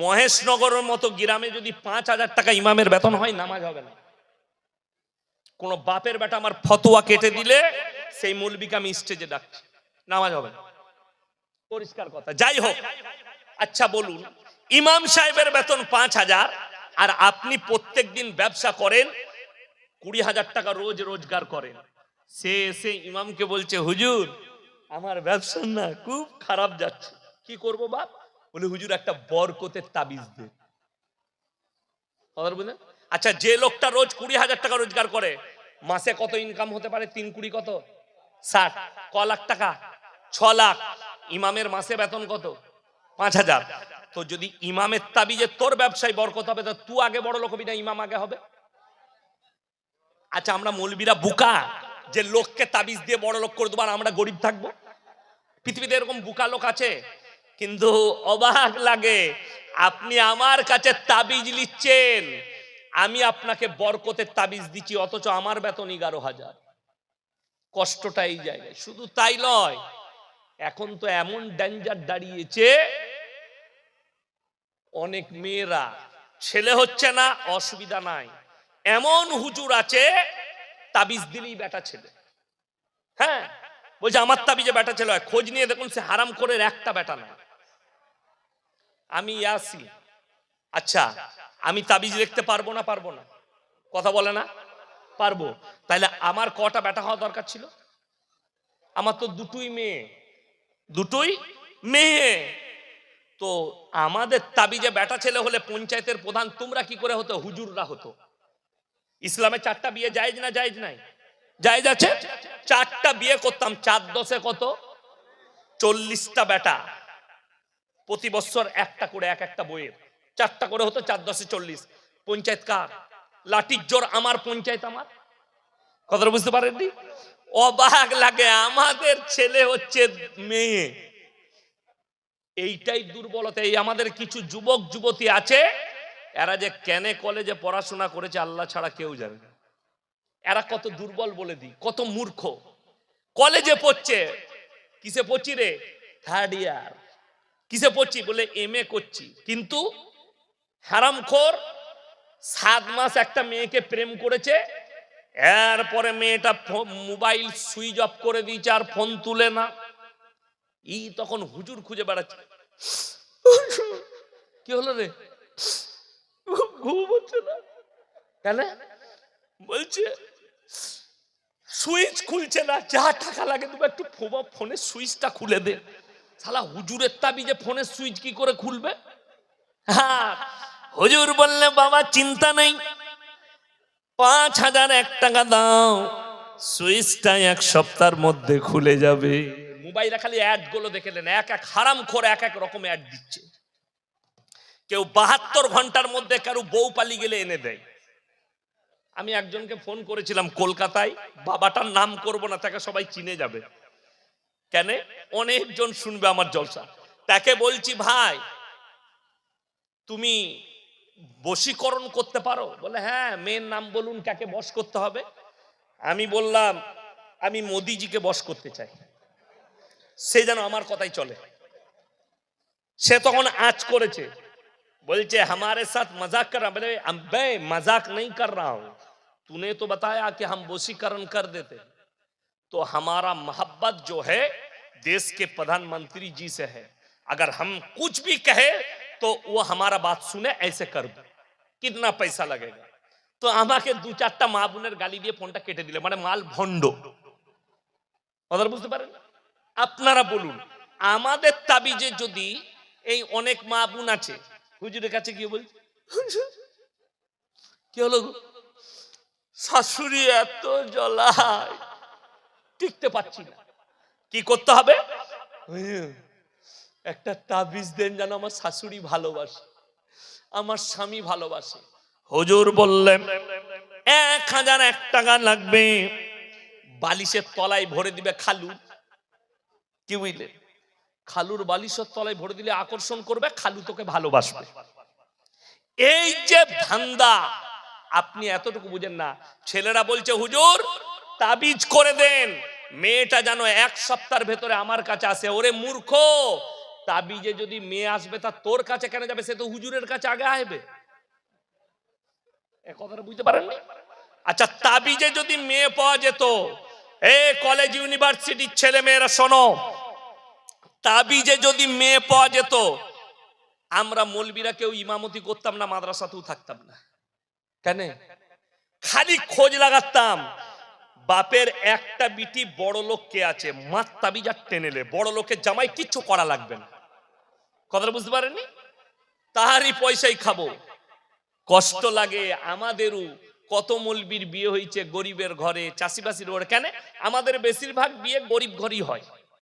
মহেশনগরের মতো গ্রামে যদি পাঁচ হাজার টাকা ইমামের বেতন হয়, নামাজ হবে না। কোন বাপের বেটা আমার ফতোয়া কেটে দিলে, সেই মৌলবিকে আমি স্টেজে ডাকছি। নামাজ হবে না। পরিষ্কার কথা। যাই হোক আচ্ছা বলুন, ইমাম সাহেবের বেতন পাঁচ হাজার, আর আপনি প্রত্যেক দিন ব্যবসা করেন, কুড়ি হাজার টাকা রোজ রোজগার করেন। সে এসে ইমামকে বলছে, হুজুর, আমার ব্যবসা না, খুব খারাপ যাচ্ছে। কি করব বাপ? বলে, হুজুর, একটা বরকতের তাবিজ দে। কথা বুঝলেন? আচ্ছা যে লোকটা রোজ কুড়ি হাজার টাকা রোজগার করে, মাসে কত ইনকাম হতে পারে? তিন কুড়ি কত? ষাট। ক লাখ টাকা? ছ লাখ। ইমামের মাসে বেতন কত? পাঁচ হাজার। তো যদি ইমামের তাবিজে তোর ব্যবসায় বরকত হবে, তো তুই আগে বড় লোক হবি না ইমাম আগে হবে? আচ্ছা আমরা মৌলবীরা বুকা যে লোককে তাবিজ দিয়ে বড় লোক করে দেবো আর আমরা গরিব থাকব? পৃথিবীতে এরকম বুকা লোক আছে কিন্তু অবাক লাগে, আপনি আমার কাছে তাবিজ নিচ্ছেন আমি আপনাকে বরকতের তাবিজ দিচ্ছি, অথচ আমার বেতন এগারো হাজার। কষ্টটা এই জায়গায়। শুধু তাই নয়, এখন তো এমন ডেঞ্জার দাঁড়িয়েছে, অনেক মেয়েরা, ছেলে হচ্ছে না, অসুবিধা নাই। এমন হুজুর আছে, তাবিজ দিলেই বেটা ছেলে। হ্যাঁ? বলছে, আমার তাবিজে বেটা ছেলে হয়। খোঁজ নিয়ে দেখুন, সে হারাম করে একটা বেটা না আমি ইয়াসি আচ্ছা আমি তাবিজ লিখতে পারব না পারব না? কথা বলে না? পারব। তাহলে আমার কটা বেটা হওয়া দরকার ছিল? আমার তো দুটোই মেয়ে। দুটোই মেয়ে। তো আমাদের তাবিজে বেটা ছেলে হলে পঞ্চায়েতের প্রধান তোমরা কি করে হতো? হুজুররা হতো। ইসলামে চারটা বিয়ে জায়েজ না জায়েজ নাই? জায়েজ আছে? চারটা বিয়ে করতাম। চার দশে কত? চল্লিশটা বেটা প্রতি বছর একটা করে, এক একটা বইয়ের। চারটা করে হতো, চার দশে চল্লিশ। পঞ্চায়েত কার? লাঠির জোর আমার পঞ্চায়েত আমার? কথাটা বুঝতে পারেননি? অবাক লাগে, আমাদের ছেলে হচ্ছে মেয়ে। এইটাই দুর্বলতা, এই আমাদের কিছু যুবক, যুবতী আছে, এরা যে কেনে কলেজে পড়াশোনা করেছে, আল্লাহ ছাড়া কেউ জানে না। এরা কত দুর্বল বলে দিই, কত মূর্খ। কলেজে পড়ছে, কিসে পড়ছি রে? থার্ড ইয়ার কিসে পড়ছি? বলে এম এ করছি। কিন্তু হারামখোর সাত মাস একটা মেয়েকে প্রেম করেছে, এরপরে মেয়েটা মোবাইল সুইচ অফ করে দিয়েছে আর ফোন তুলে না। ই তখন হুজুর খুঁজে বেড়াচ্ছে। কি হলো রে? ঘুম হচ্ছে না। কেন? বলছে, সুইচ খুলছে না, যা টাকা লাগে তুমি একটু ফো- ফোনের সুইচটা খুলে দে। শালা, হুজুরের তাবিজে ফোনের সুইচ কি করে খুলবে? হ্যাঁ হুজুর বললে, বাবা, চিন্তা নেই। পাঁচ হাজার এক টাকা দাও, সুইচটা এক সপ্তাহের মধ্যে খুলে যাবে। মোবাইলে খালি অ্যাডগুলো দেখে নেন, এক এক হারাম করে এক এক রকম অ্যাড দিচ্ছে। কেউ বাহাত্তর ঘণ্টার মধ্যে কারও বউ পালি গেলে এনে দেয়। আমি একজনকে ফোন করেছিলাম কলকাতায়, বাবাটার নাম করব না, তাকে সবাই চিনে যাবে। কেন? অনেকজন শুনবে আমার জলসা। তাকে বলছি, ভাই, তুমি বশীকরণ করতে পারো? বলে হ্যাঁ মেয়ের নাম বলুন, কাকে বস করতে হবে? আমি বললাম, আমি মোদিজিকে বস করতে চাই। সে যেন আমার কথাই চলে। সে তখন আজ করেছে। বলছে, হামারে সাথ মজাক করা মজাক নেই কর রা হুম তুনে তো বাতায়া কি হাম বশীকরণ কর দেতে। তো হামারা মোহাব্বত जो है देश के प्रधानमंत्री जी से है अगर हम कुछ भी कहे तो वो हमारा बात सुने ऐसे कर दो कितना पैसा लगेगा তো আমাকে দু চারটা মা বোনের গালি দিয়ে ফোনটা কেটে দিলে মানে মাল ভণ্ড কথা বুঝতে পারেন আপনারা বলুন আমাদের তাবিজে যদি এই অনেক মা বোন আছে হুজুরের কাছে গিয়ে বলছি "হুজুর, কি হলো গো? শাশুড়ি এত জ্বলায় টিকতে পারছি না কি করতে হবে? একটা তাবিজ দেন যেন আমার শাশুড়ি ভালোবাসে আমার স্বামী ভালোবাসে। হুজুর বললেন এক হাজার এক টাকা লাগবে বালিশের তলায় ভরে দিবে খালু। কি বুঝলেন? খালুর বালিশের তলায় ভরে দিলে আকর্ষণ করবে খালু তোকে ভালোবাসবে। এই যে ধান্দা আপনি এতটুকু বুঝেন না। ছেলেরা বলছে হুজুর তাবিজ করে দেন। মেয়েটা যেন এক সপ্তাহের ভেতরে আমার কাছে আসে, ওরে মূর্খ! তাবিজে যদি মেয়ে আসবে, তা তোর কাছে কেন যাবে? সে তো হুজুরের কাছে আগে আসবে। কথাটা বুঝতে পারেননি? আচ্ছা তাবিজে যদি মেয়ে পাওয়া যেত, এ কলেজ ইউনিভার্সিটির ছেলে মেয়েরা শোনো, তাবিজে যদি মেয়ে পাওয়া যেত, আমরা মলবিরা কেউ ইমামতি করতাম না, মাদ্রাসাতেও থাকতাম না। কেন? খালি খোঁজ লাগাতাম। বাপের একটা বিটি বড় লোক কে আছে? মাত টেনে টেনেলে বড় লোকের জামাই কিচ্ছু করা লাগবে না। কথাটা বুঝতে পারেননি? তাহারই পয়সাই খাব। কষ্ট লাগে আমাদেরও। কত মলবির বিয়ে হয়েছে গরিবের ঘরে, চাষিবাসির ঘরে। কেন? আমাদের বেশিরভাগ বিয়ে গরিব ঘরই হয়।